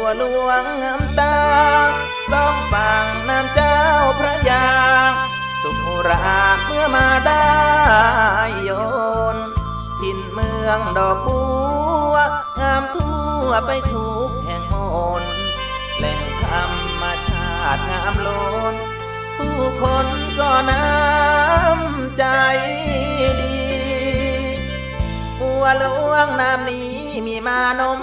บัวหลวงงามตาสองฝั่งน้ำเจ้าพระยา สุขราเมื่อมาได้โยนถิ่นเมืองดอกบัวงามทั่วไปทุกแห่งโหนแหล่งธรรมชาติงามล้นผู้คนก็น้ำใจดีบัวหลวงนามนี้มีมานม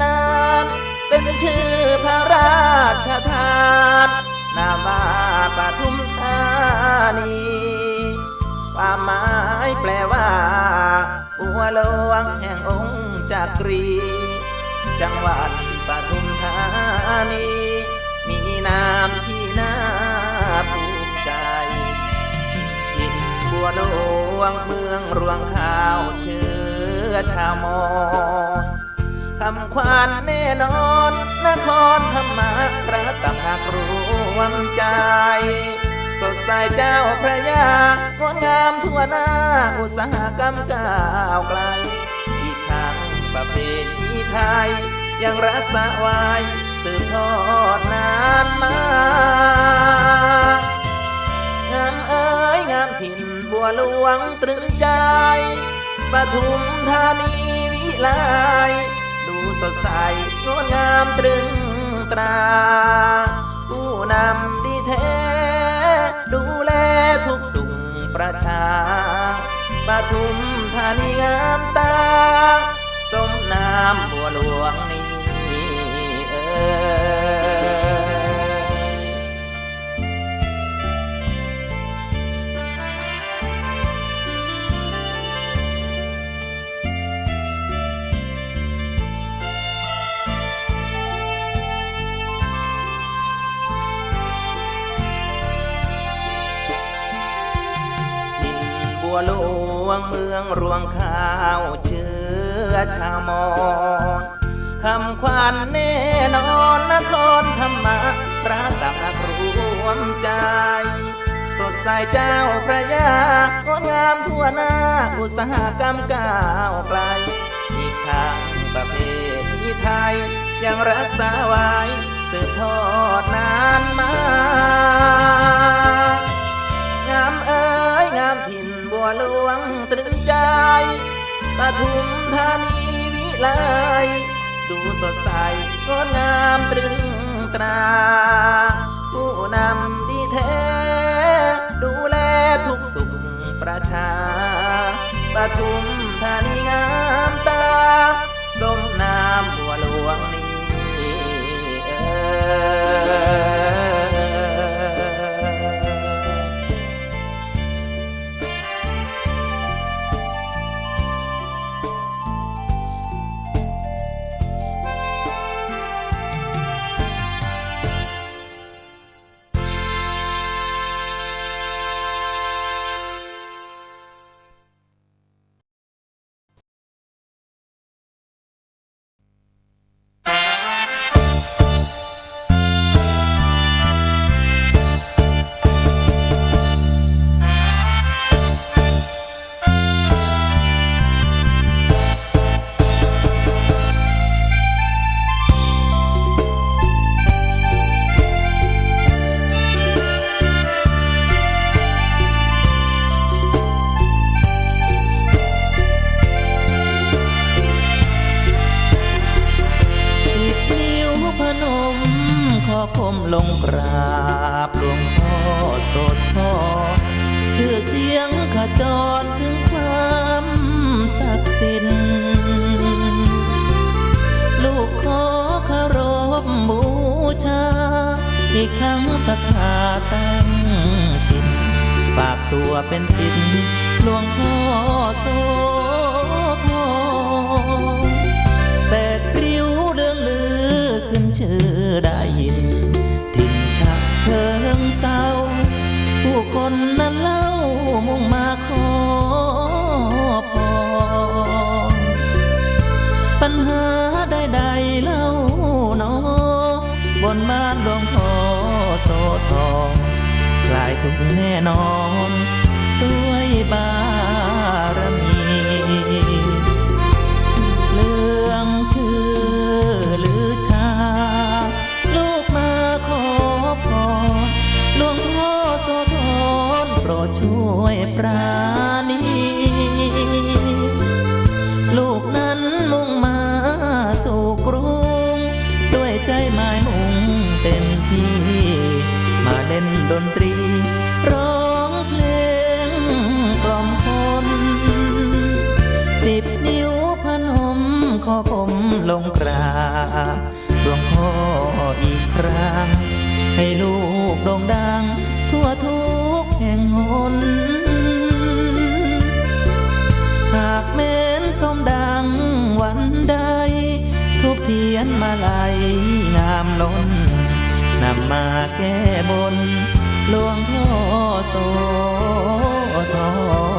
นาน เป็นชื่อพระราชทานนามว่าปทุมธานีความหมายแปลว่าบัวหลวงแห่งองค์จักรี จังหวัดปทุมธานี มีนามที่น่าภูมิใจยินบัวหลวงเมืองรวงข้าวเชื้อชาวมอ คำขวัญแน่นอน นครธรรมรัตมหักรวมใจสดใสเจ้าพระยางดงามทั่วหน้า อุตสาหกรรมก้าวไกล อีกครั้งประเพณีไทย ยังรักษาไว้สืบทอดนานมางามเอ้ยงามถิ่นบัวหลวงตรึงใจปทุมธานีวิไล สดใสงดงามตรึงตรา ผู้นำดีแท้ ดูแลทุกสุขประชาปทุมธานีงามตา สมน้ำบัวหลวงนี้เออ วหลวงเมืองรวงข้าวเชื้อชาวมอญคำขวัญแน่นอนนครธรรมะพระตักนักรวมใจ สดใสเจ้าพระยางดงามทั่วหน้า อุตสาหกรรมก้าวไกล อีกทางประเพณีไทย ยังรักษาไว้สืบทอดนานมา ธานีวิไลดูสดใสงดงามตรึงตรา ผู้นำดีแท้ ดูแลทุกสุขประชาปทุมธานีงาม ลงกราบหลวงพ่อสดพ่อชื่อเสียงขจรถึงความศักดิ์สิทธิ์ลูกขอคารพบูชา อีกครั้งศรัทธาตั้งถิ่นฝากตัวเป็นศิษย์หลวงพ่อสธ สุขแน่นอน ด้วยบารมีเรื่อมชื่อหรือชา ลูกมาขอพรหลวงพ่อโสธรโปรดช่วยปราณี ลูกนั้นมุ่งมาสู่กรุง ด้วยใจหมายมุ่งเต็มที่ มาเล่นดน ลงกราบหลวงพ่ออีกครั้ง ให้ลูกโด่งดัง ทั่วทุกแห่งหนหากเม้นสมดังวันใด ทุกเทียนมาลายงามล้นนำมาแก้บนหลวงพ่อโสธร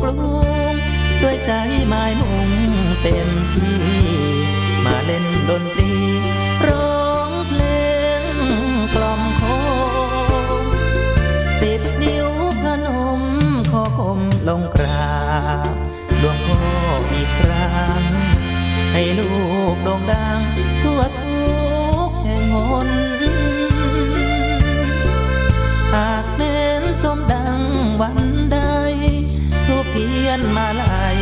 กรุงด้วยใจหมายมุ่งเต็มที่ มาเล่นดนตรี ร้องเพลงกล่อมโคงสิบนิ้วพนมขอคมลงกราบหลวงพ่ออีกครั้ง ให้ลูกโด่งดังทั่วทุกแห่งหนหากเน้นสมดังวันใด นมาลาย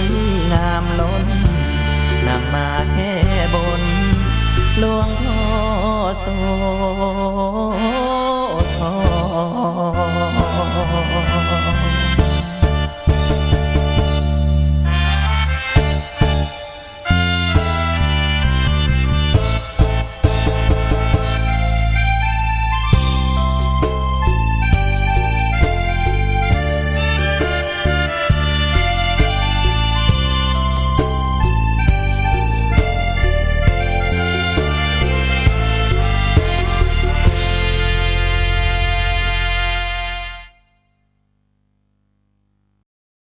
งามล้นนำมาแค่บนหลวงพ่อโสธร